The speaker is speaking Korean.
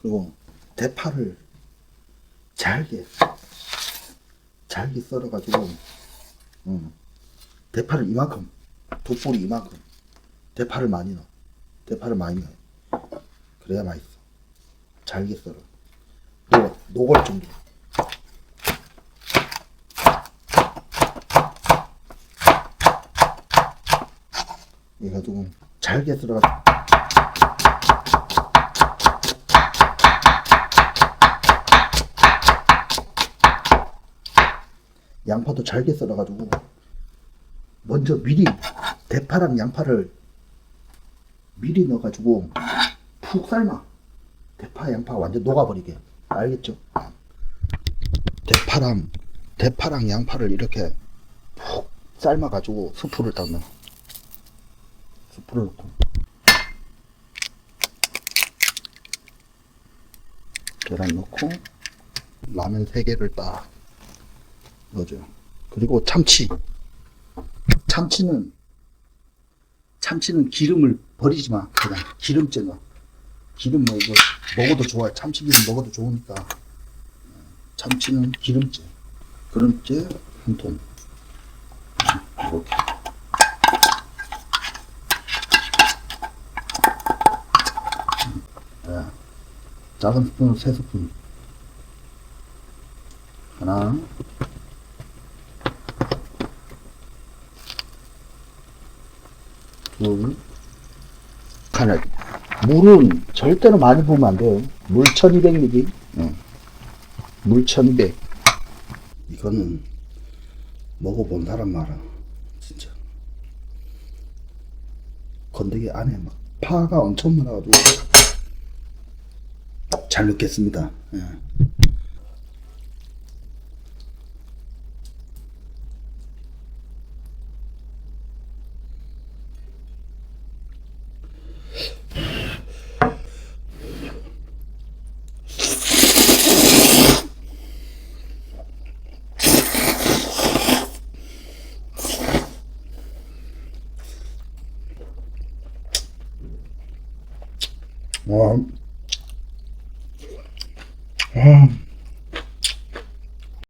그리고 대파를 잘게 잘게 썰어가지고 음, 대파를 이만큼 돋보리 이만큼 대파를 많이 넣어. 대파를 많이 넣어. 그래야 맛있어. 잘게 썰어. 녹, 녹을 정도. 이래가지고 잘게 썰어가지고 양파도 잘게 썰어가지고 먼저 미리 대파랑 양파를 미리 넣어가지고 푹 삶아. 대파 양파 완전 녹아버리게. 알겠죠? 대파랑 대파랑 양파를 이렇게 푹 삶아가지고 수프를 딱 넣어. 수프를 넣고. 계란 넣고 라면 3개를 딱 넣어줘요. 그리고 참치. 참치는, 참치는 기름을 버리지 마. 그냥 기름째 넣어. 기름 뭐 이거 먹어도 좋아요. 참치 기름 먹어도 좋으니까. 참치는 기름째. 기름째 한 통. 이렇게. 네. 작은 스푼으로 세 스푼. 하나, 둘, 하나. 물은 절대로 많이 부으면 안 돼요. 물 1200ml. 응. 물 1200. 이거는 먹어본 사람 말아. 진짜. 건더기 안에 막 파가 엄청 많아가지고 잘 넣겠습니다. 예. 와. 아.